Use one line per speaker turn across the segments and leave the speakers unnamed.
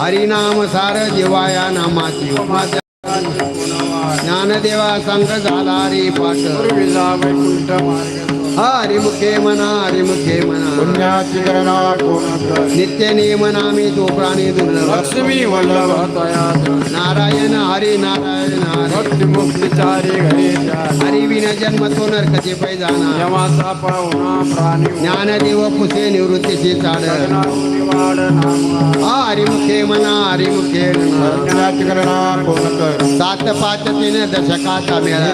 हरिनाम सार जीवाया नामाची ज्ञानदेवा संघ झाला रे पाठ
पूर्वीला वैकुंठ मार्ग
हरिमुखे म्हणा हरिमुखे म्हणा
पुण्याची गणना
नित्य नियम नामी तो प्राणी दुर्लभ
लक्ष्मी वल्लभ
नारायण हरी नारायण हरी.
मुक्ती चारी घरी
हरी विन जन्म तो नरकचे पैजाना
यमाचा पाहुणा प्राणी.
ज्ञानदेव पुसे निवृत्तीची चाड. हरिमुखे म्हणा हरिमुखे सात पाच तीन दशकाचा मेळा.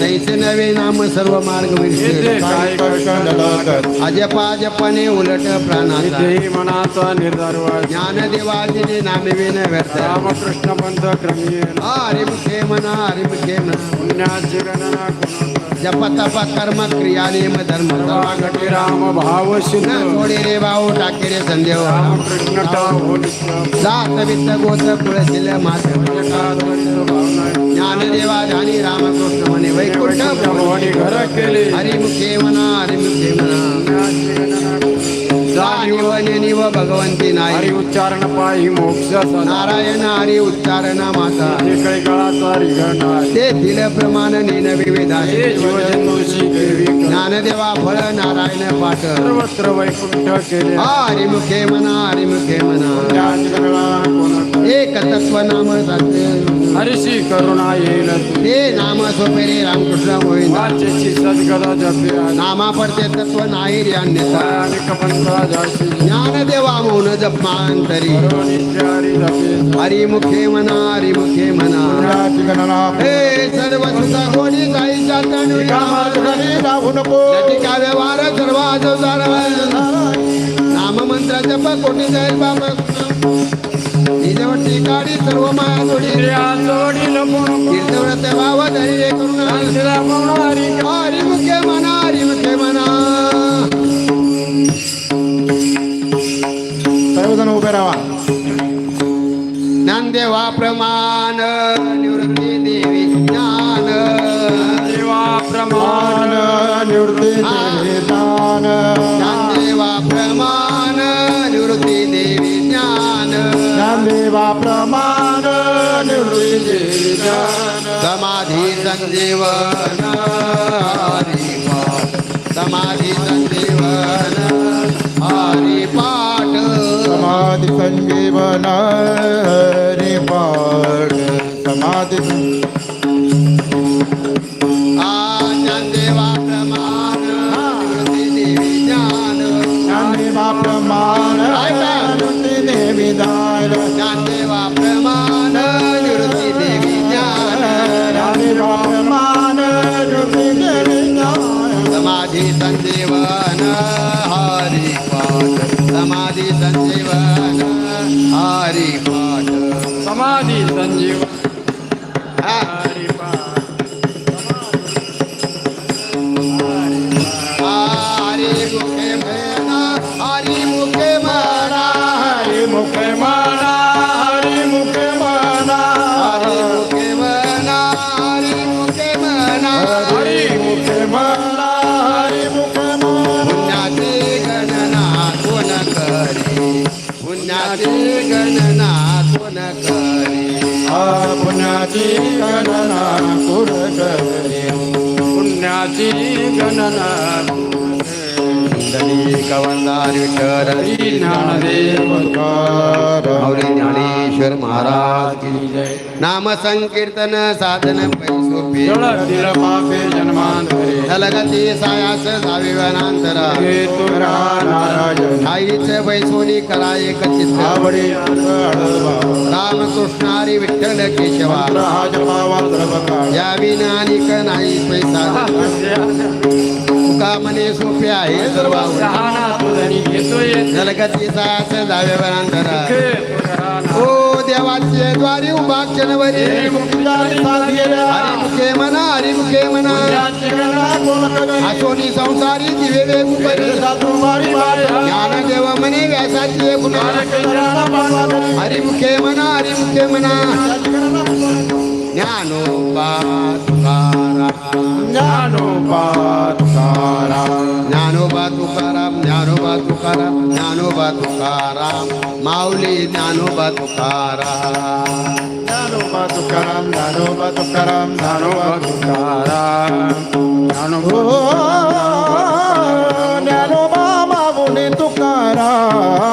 तैसे नवे नाम सर्व मार्ग विरसे
काय कष्ट
अजपाजपणे उलट प्राणाचा
मनाचा निर्धार
ज्ञानदेवादिने नामिविन व्यर्थ
रामकृष्ण पंथ क्रमी
हरिमुखे म्हणा हरिमुखे म्हणा
पुण्याची गणना
जप तप कर्म क्रिया नियम धर्म
राम भाव शुद्ध
थोडे रे भाऊ टाके रे संदेव। जात वित्त गोत कुळशील मात। ज्ञानदेवा ध्यानी रामकृष्ण म्हणे वैकुंठ
भवानी घर केले।
हरिमुखे म्हणा हरिमुखे म्हणा जाणीव निव भगवंती
हरी
नाही
उच्चारण पायी मोक्ष
नारायण हरी उच्चारण माता.
काळाचा
तेथील प्रमाण नेन विविधा ज्ञानदेवा फळ नारायण पाठ.
सर्वत्र वैकुंठ केले.
म्हणा हरिमुखे म्हणा
पुण्याची गणना कोण
एक तत्व नाम सत्य.
हरिशी करुणा येईल.
ते नाम सोपेरे रामकृष्ण
सद्गदा जपे.
नामा पडते तत्व नाही अन्यथा
अनेक पंथा जाशी
ज्ञानदेवा मौन जपांतरी हरिमुखे म्हणा हरिमुखे म्हणा हे सर्व सुद्धा कोणी जाईच्या लटिका व्यवहार सर्व आजवदार नाम मंत्र जप कोटी जाईल बाबा काढी सर्व माया जोडी
जोडील
कीर्तव्रत भाव धरी करुणा हरिमुखे म्हणा ज्ञानदेवा प्रमाण निवृत्ती देवी ज्ञान
देवा प्रमाण निवृत्ती दान.
ज्ञानदेवा प्रमाण निवृत्ती देवी ज्ञान.
देवा प्रमाण निवृत्ती दान
समाधी संजीवन हरिपाठ समाधी संजीवन हरिपाठ
समाधी संजीवन समाधी
संजीवन हरिपाठ समाधी संजीवन पुण्याची गणना कुर पुण्याची गणना कवंदार
ज्ञानदेव
माऊली ज्ञानेश्वर महाराज की
जय.
नाम संकीर्तन साधन पैसोपी
जन्मांतरे.
जलगती सायास जावे बैसोनी करा एक
आवडे आढळवा
रामकृष्णारी विठ्ठल केशवा। नाही पैसा। तुका मने सोपे आहे सर्व
सहाना तुझनी घेतोय
जलगती सायास जावे वनांतरा ओ देवाचे द्वारी उभा हरिमुखे म्हणा हरिमुखे म्हणा आसोनी संसारी दिवे ज्ञानदेव म्हणे व्यासाची हरिमुखे म्हणा हरिमुखे म्हणा ज्ञानोबा तुकाराम
ज्ञानोबा तुकाराम
ज्ञानोबा तुकाराम ज्ञानोबा तुकाराम ज्ञानोबा तुकाराम माऊली ज्ञानोबा तुकाराम
ज्ञानोबा तुकाराम ज्ञानोबा तुकाराम ज्ञानोबा तुकाराम ज्ञानोबा माऊली तुकाराम।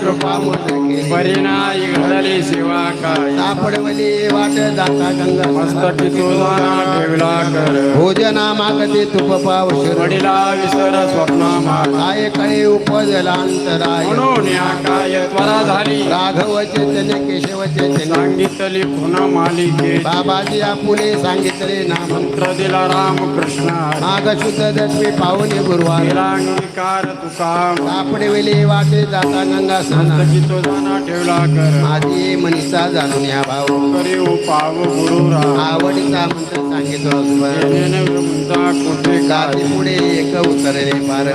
कृपा
परिणाई घडली सेवा काय.
सापडवली वाट जाता गंगा
मस्तकी तुझा ठेवला कर.
भोजना मागते तुप पावशर
वडिला विसर स्वप्न
कळे उपजला अंतराय
म्हणून या काय त्वरा झाली.
राघव चैतन्य केशव चैतन्य
सांगितली पुन्हा मालिके.
बाबाजी आपुले सांगितले नाम
मंत्र दिला रामकृष्ण.
माग शुद्ध दशमी पावने गुरुवार.
अंगीकार तुका
सापडविले वाटे जाता गंगा स्नान
मस्तकी तुझा ठेवला कर.
आधी मनीषा जाणून या भाऊ.
पाव गुरु
आवडीचा मंत्र सांगितला
कोठे
पुढे एक उतरले पार.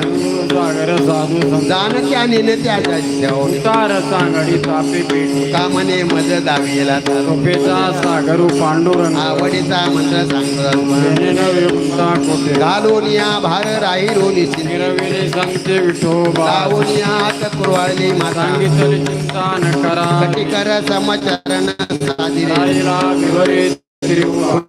सागर साधू जाण
त्या नेन त्या
उतार सांगडी तापे पेटी.
म्हणे मज दावेला
रुपेचा सागर पांडुर
आवडीचा मंत्र
सांगितला कोठे?
घालून या भार राही
रोनी संगते विठो
लावून कुरवाळली माता?
चिंता न करा.
कर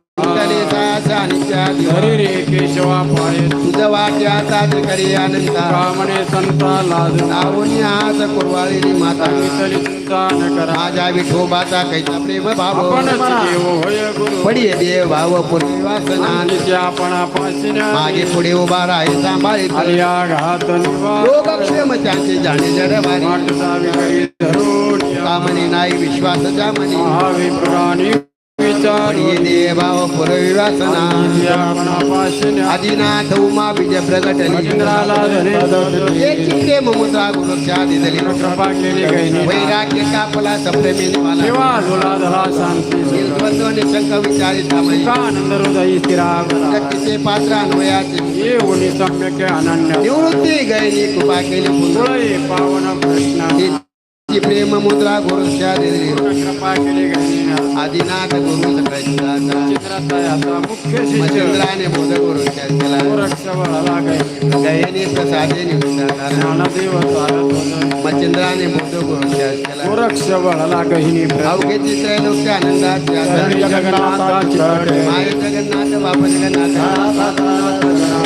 हरी रे केशवा पाये
तुझ वाक्याचा करी आनंदा.
कामने संता लाज.
लावून हात कुरवाळली माता.
सांगितले चिंता न करा.
माझ्या विठोबाचा कैसा प्रेम भाव.
आपणच देव होय गुरु.
पडिये देव भाव पूर्वी वासना.
ज्ञानीच्या आपण
मागे पुढे उभा राहे सांभाळी
घात
योगक्षेम त्यांचे जाणे जडवारी.
वाट जावी करी धरून
कामने नाही विश्वासाच्या मनी
महाविपुराणी विचारी
देवा
पुरविवासना
आदिनाथ उमा विजय प्रगट चित्रे ममुद्रा गुरुच्या दिदली वैराग्य कापला सप्रेमिनी मला निर्द्वंद्व शंक विचारिता
आनंद हृदय स्थिरा
शक्तीचे पात्र. अन्वयाचे
येऊनी सम्यक अनन्य
निवृत्ती गैरी कृपा केली
पावन कृष्ण.
ती प्रेम मुद्रा गुरुच्या दिली
कृपा केली
आदिनाथ गुरु
चित्रतायाचा मुख्य
मचंद्राने बोध गुरुच्या केला गयनी प्रसादे
ज्ञानदेव
मचंद्राने बोध गुरुच्या केला
गोरक्ष बळाला गहिनी
अवघे चित्र लोक माय जगन्नाथ बाप जगन्नाथ।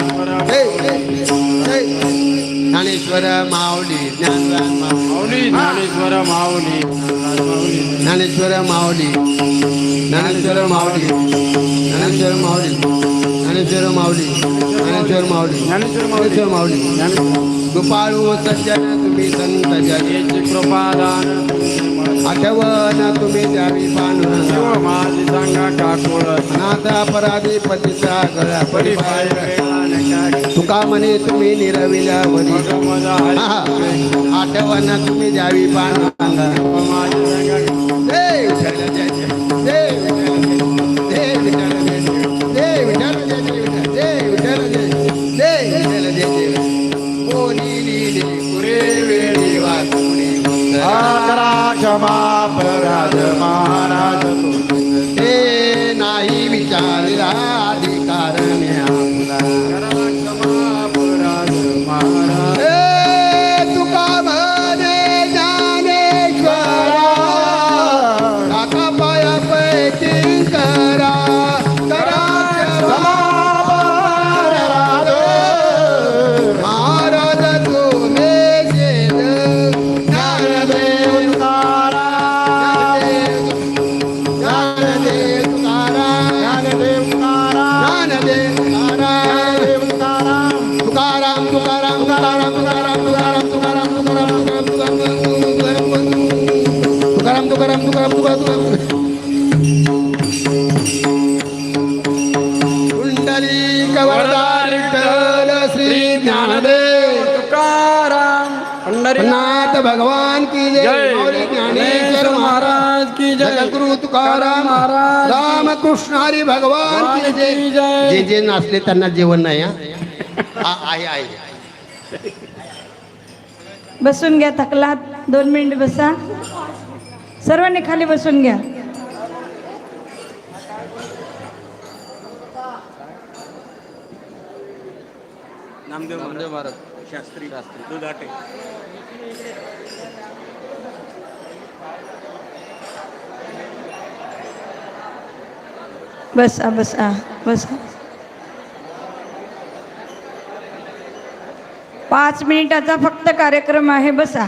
ज्ञानेश्वर
माऊली माऊली.
ज्ञानेश्वर माऊली.
ज्ञानेश्वर माऊली ज्ञानेश्वर माऊली ज्ञानेश्वर माऊली ज्ञानेश्वर माऊली ज्ञानेश्वर माऊली
ज्ञानेश्वर
ज्ञानेश्वर माऊली. कृपाळू सज्जन तुम्ही संत जन
याची कृपादान
आठवण तुम्ही द्यावी पांडुरंग
माझी सांगा ठाकूर.
अनाथ अपराधी पतीचा गळा
परिपाय
तुका म्हणे? तुम्ही निरविल्या वरी आठवण तुम्ही द्यावी पांडुरंग कुंडली कवरदार विठ्ठल श्री ज्ञानदेव
तुकाराम पंढरी
नाथ भगवान की जय ज्ञानेश्वर महाराज
की जय
जगद्गुरु तुकाराम
महाराज
रामकृष्ण हरी भगवान की जय जे जे नाचले त्यांना जेवण नाही हा आ- आहे आहे
बसून घ्या थकलात. दोन मिनिट बसा. सर्वांनी खाली बसून घ्या.
नामदेव महाराज. शास्त्री. शास्त्री. दुधाटे
बसा बसा बसा. पाच मिनिटाचा फक्त कार्यक्रम आहे बसा.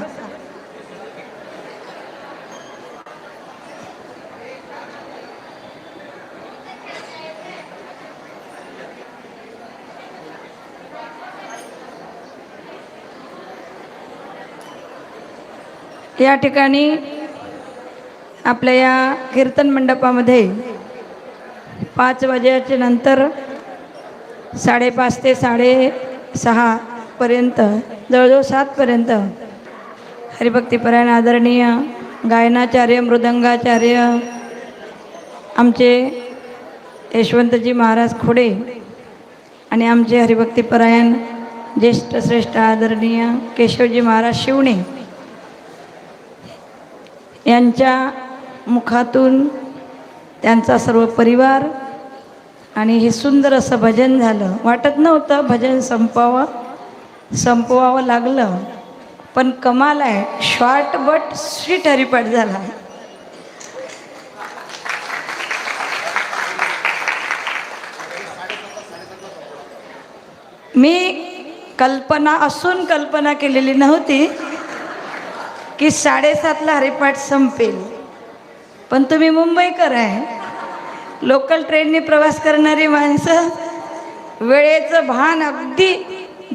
या ठिकाणी आपल्या या कीर्तन मंडपामध्ये पाच वाजेच्या नंतर साडेपाच ते साडे सहापर्यंत जवळजवळ सातपर्यंत हरिभक्तीपरायण आदरणीय गायनाचार्य मृदंगाचार्य आमचे यशवंतजी महाराज खोडे आणि आमचे हरिभक्तीपरायण ज्येष्ठ श्रेष्ठ आदरणीय केशवजी महाराज शिवणे यांच्या मुखातून त्यांचा सर्व परिवार आणि हे सुंदर असं भजन झालं. वाटत नव्हतं भजन संपवावं संपवावं लागलं पण कमाल आहे. शॉर्ट बट स्वीट हरिपाठ झाला. मी कल्पना असून कल्पना केलेली नव्हती. की साडेसातला हरिपाठ संपेल. पण तुम्ही मुंबईकर आहे. लोकल ट्रेनने प्रवास करणारी माणसं वेळेचं भान अगदी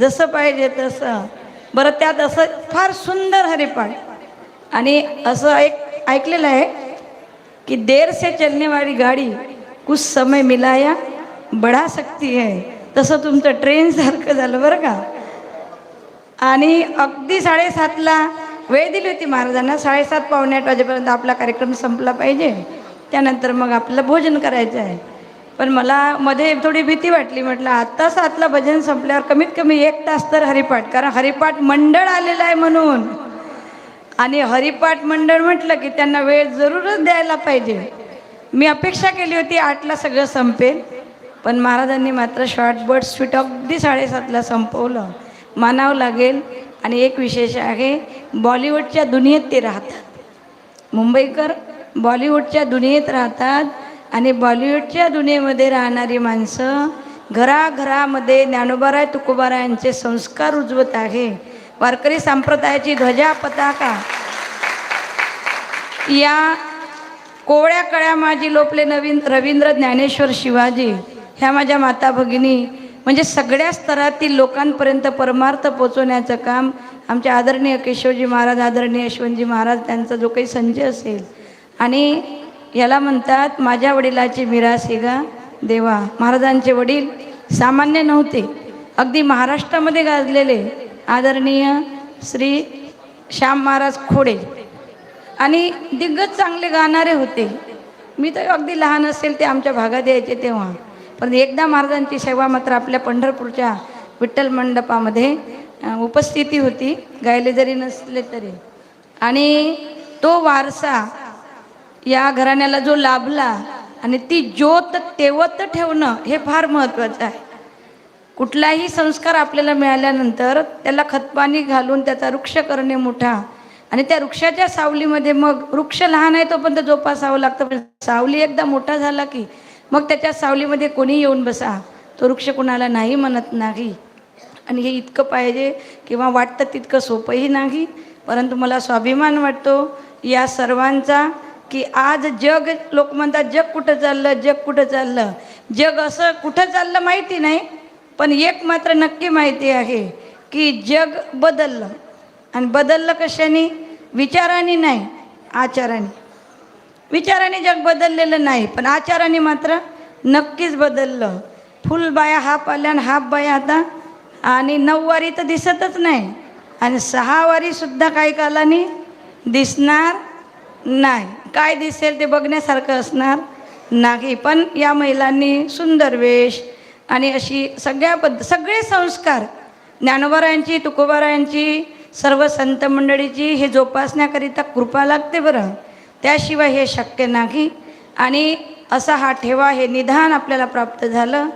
जसं पाहिजे तसं. बरं त्यात असं फार सुंदर हरिपाठ. आणि असं ऐक ऐकलेलं आहे की देर से चलने वाली गाडी कुछ समय मिलाया बढा सकती आहे तसं तुमचं ट्रेनसारखं झालं बरं का. आणि अगदी साडेसातला वेळ दिली होती महाराजांना. साडेसात पावणे आठ वाजेपर्यंत आपला कार्यक्रम संपला पाहिजे. त्यानंतर मग आपलं भोजन करायचं आहे. पण मला मध्ये थोडी भीती वाटली. म्हटलं आत्ता सातला भजन संपल्यावर कमीत कमी एक तास तर हरिपाठ. कारण हरिपाठ मंडळ आलेलं आहे म्हणून. आणि हरिपाठ मंडळ म्हटलं की त्यांना वेळ जरूरच द्यायला पाहिजे. मी अपेक्षा केली होती आठला सगळं संपेल. पण महाराजांनी मात्र शॉर्ट बर्ड स्वीट अगदी साडेसातला संपवलं. मानावं लागेल. आणि एक विशेष आहे बॉलिवूडच्या दुनियेत ते राहतात. मुंबईकर बॉलिवूडच्या दुनियेत राहतात आणि बॉलिवूडच्या दुनियेमध्ये राहणारी माणसं घराघरामध्ये ज्ञानोबाराय तुकोबारायांचे संस्कार उजवत आहे. वारकरी संप्रदायाची ध्वजा पताका. या कोवळ्या कळ्या माझी लोपले नवीन रवींद्र ज्ञानेश्वर शिवाजी ह्या माझ्या माता भगिनी म्हणजे सगळ्या स्तरातील लोकांपर्यंत परमार्थ पोचवण्याचं काम आमचे आदरणीय केशवजी महाराज आदरणीय यशवंतजी महाराज त्यांचा जो काही संचय असेल. आणि याला म्हणतात माझ्या वडिलाची मिरासिगा देवा. महाराजांचे वडील सामान्य नव्हते. अगदी महाराष्ट्रामध्ये गाजलेले आदरणीय श्री श्याम महाराज खोडे. आणि दिग्गज चांगले गाणारे होते. मी तर अगदी लहान असेल ते आमच्या भागात यायचे तेव्हा. पण एकदा महाराजांची सेवा मात्र आपल्या पंढरपूरच्या विठ्ठल मंडपामध्ये उपस्थिती होती गायले जरी नसले तरी. आणि तो वारसा या घराण्याला जो लाभला आणि ती ज्योत तेवत ठेवणं हे फार महत्त्वाचं आहे. कुठलाही संस्कार आपल्याला मिळाल्यानंतर त्याला खतपाणी घालून त्याचा वृक्ष करणे मोठा आणि त्या वृक्षाच्या सावलीमध्ये मग वृक्ष लहान आहे तोपर्यंत जोपासावं लागतं पण सावली एकदा मोठा झाला की मग त्याच्या सावलीमध्ये कोणी येऊन बसा. तो वृक्ष कुणाला नाही म्हणत नाही. आणि हे इतकं पाहिजे किंवा वाटतं तितकं सोपंही नाही परंतु मला स्वाभिमान वाटतो या सर्वांचा की आज जग लोक म्हणतात जग कुठं चाललं जग कुठं चाललं? जग असं कुठं चाललं माहिती नाही पण एक मात्र नक्की माहिती आहे की जग बदललं. आणि बदललं कशाने? विचाराने नाही आचाराने. विचाराने जग बदललेलं नाही पण आचाराने मात्र नक्कीच बदललं. फुलबाया हाफ आल्या आणि हाफ बाया आता. आणि नऊवारी तर दिसतच नाही. आणि सहावारीसुद्धा काही कालाने दिसणार नाही. काय दिसेल ते बघण्यासारखं असणार नाही पण या महिलांनी सुंदर वेश आणि अशी सगळ्या पद्ध सगळे संस्कार ज्ञानोबारायांची तुकोबारायांची सर्व संत मंडळीची हे जोपासण्याकरिता कृपा लागते बरं. त्याशिवाय हे शक्य नाही. आणि असा हा ठेवा हे निधान आपल्याला प्राप्त झालं.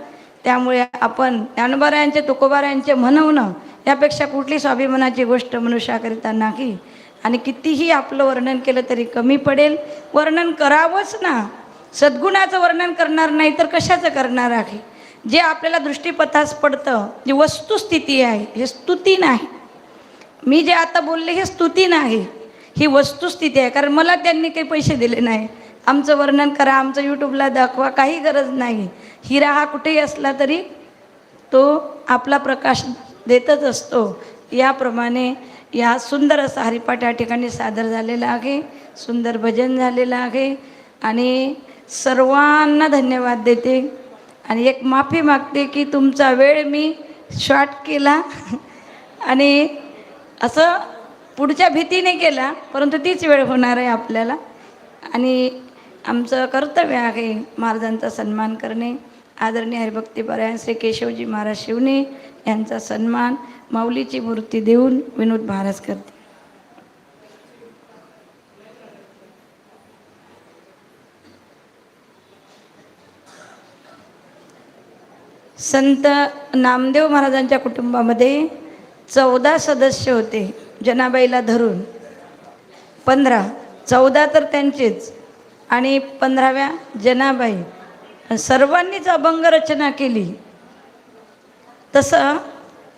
त्यामुळे आपण ज्ञानोबारायांचे तुकोबारायांचे म्हणवणं यापेक्षा कुठली स्वाभिमानाची गोष्ट मनुष्याकरिता नाही. आणि कितीही आपलं वर्णन केलं तरी कमी पडेल. वर्णन करावंच ना. सद्गुणाचं वर्णन करणार नाही तर कशाचं करणार आहे? जे आपल्याला दृष्टीपथास पडतं जी वस्तुस्थिती आहे हे स्तुती नाही. मी जे आता बोलले हे स्तुती नाही. ही वस्तुस्थिती आहे कारण मला त्यांनी काही पैसे दिले नाही. आमचं वर्णन करा आमचं यूट्यूबला दाखवा काही गरज नाही. हिरा हा कुठेही असला तरी तो आपला प्रकाश देतच असतो. याप्रमाणे या सुंदर असा हरिपाठ या ठिकाणी सादर झालेला आहे सुंदर भजन झालेलं आहे आणि सर्वांना धन्यवाद देते. आणि एक माफी मागते की तुमचा वेळ मी शॉर्ट केला. आणि असं पुढच्या भीतीने केला परंतु तीच वेळ होणार आहे आपल्याला. आणि आमचं कर्तव्य आहे महाराजांचा सन्मान करणे. आदरणीय हरिभक्तीपरायण श्री केशवजी महाराज शिवणे यांचा सन्मान माऊलीची मूर्ती देऊन विनोद महाराज करते संत नामदेव महाराजांच्या कुटुंबामध्ये चौदा सदस्य होते. जनाबाईला धरून. पंधरा. चौदा तर त्यांचेच. आणि पंधराव्या जनाबाई. सर्वांनीच अभंग रचना केली. तसं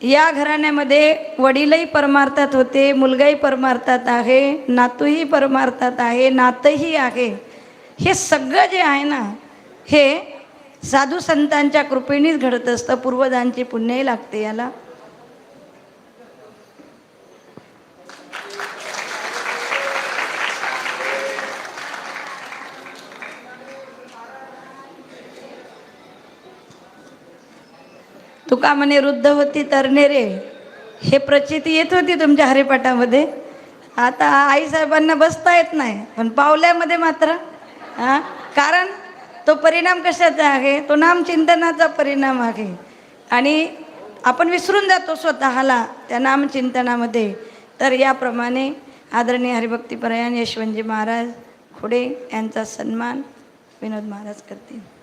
या घराण्यामध्ये वडीलही परमार्थात होते मुलगाही परमार्थात आहे नातूही परमार्थात आहे नातंही आहे. हे सगळं जे आहे ना हे साधू संतांच्या कृपेनेच घडत असतं. पूर्वजांची पुण्यही लागते याला. तुका म्हणे वृद्ध होती तरणे रे. हे प्रचिती येत होती तुमच्या हरिपाठामध्ये. आता आईसाहेबांना बसता येत नाही पण पावल्यामध्ये मात्र. हां? कारण तो परिणाम कशाचा आहे? तो नामचिंतनाचा परिणाम आहे. आणि आपण विसरून जातो स्वतःला त्या नामचिंतनामध्ये. तर याप्रमाणे आदरणीय हरिभक्तीपरायण यशवंतजी महाराज खुडे यांचा सन्मान विनोद महाराज करतील.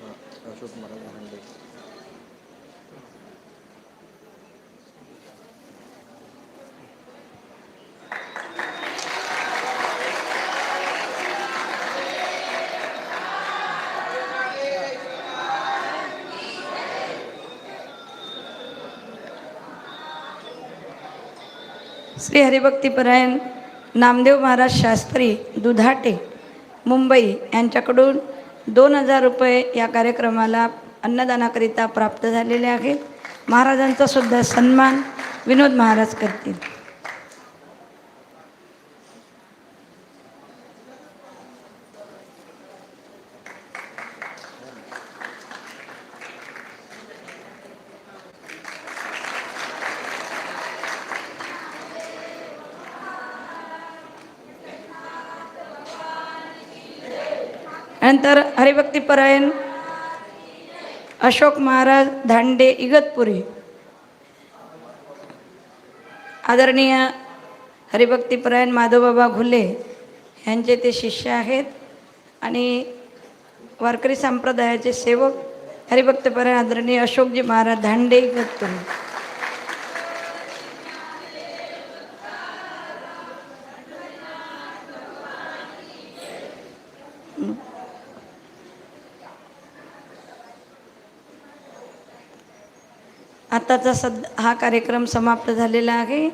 हा, अशोक महाराज हांडे.
श्री हरिभक्तीपरायण नामदेव महाराज शास्त्री दुधाटे मुंबई यांच्याकडून दोन हजार रुपये या कार्यक्रमाला अन्नदानाकरिता प्राप्त झालेले आहेत महाराजांचा सुद्धा सन्मान विनोद महाराज करतील. नंतर हरिभक्तीपरायण अशोक महाराज धांडे इगतपुरी. आदरणीय हरिभक्तीपरायण माधवबाबा घुले यांचे ते शिष्य आहेत आणि वारकरी संप्रदायाचे सेवक हरिभक्तपरायण आदरणीय अशोकजी महाराज धांडे इगतपुरी. आताचा सद हा कार्यक्रम समाप्त झालेला आहे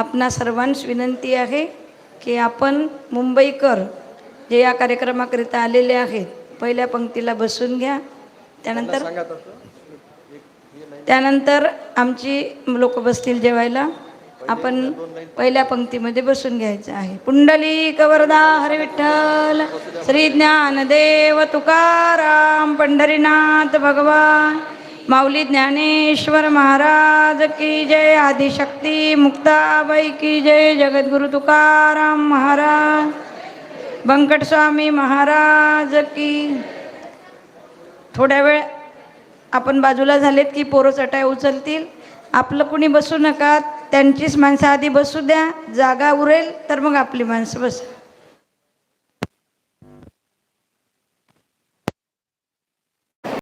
आपणा सर्वांस विनंती आहे की आपण मुंबईकर जे या कार्यक्रमाकरिता आलेले आहेत पहिल्या पंक्तीला बसून घ्या. त्यानंतर त्यानंतर आमची लोक बसतील जेवायला. आपण पहिल्या पंक्तीमध्ये बसून घ्यायचं आहे. पुंडली कवरदा हरे विठ्ठल श्री ज्ञानदेव तुकाराम पंढरीनाथ भगवान. माऊली ज्ञानेश्वर महाराज की जय आदिशक्ती मुक्ताबाई की जय जगद्गुरु तुकाराम महाराज बंकटस्वामी महाराज की. थोड्या वेळ आपण बाजूला झालेत की पोरं चटाय उचलतील. आपलं कुणी बसू नका त्यांचीच माणसं आधी बसू द्या जागा उरेल तर मग आपली माणसं बस.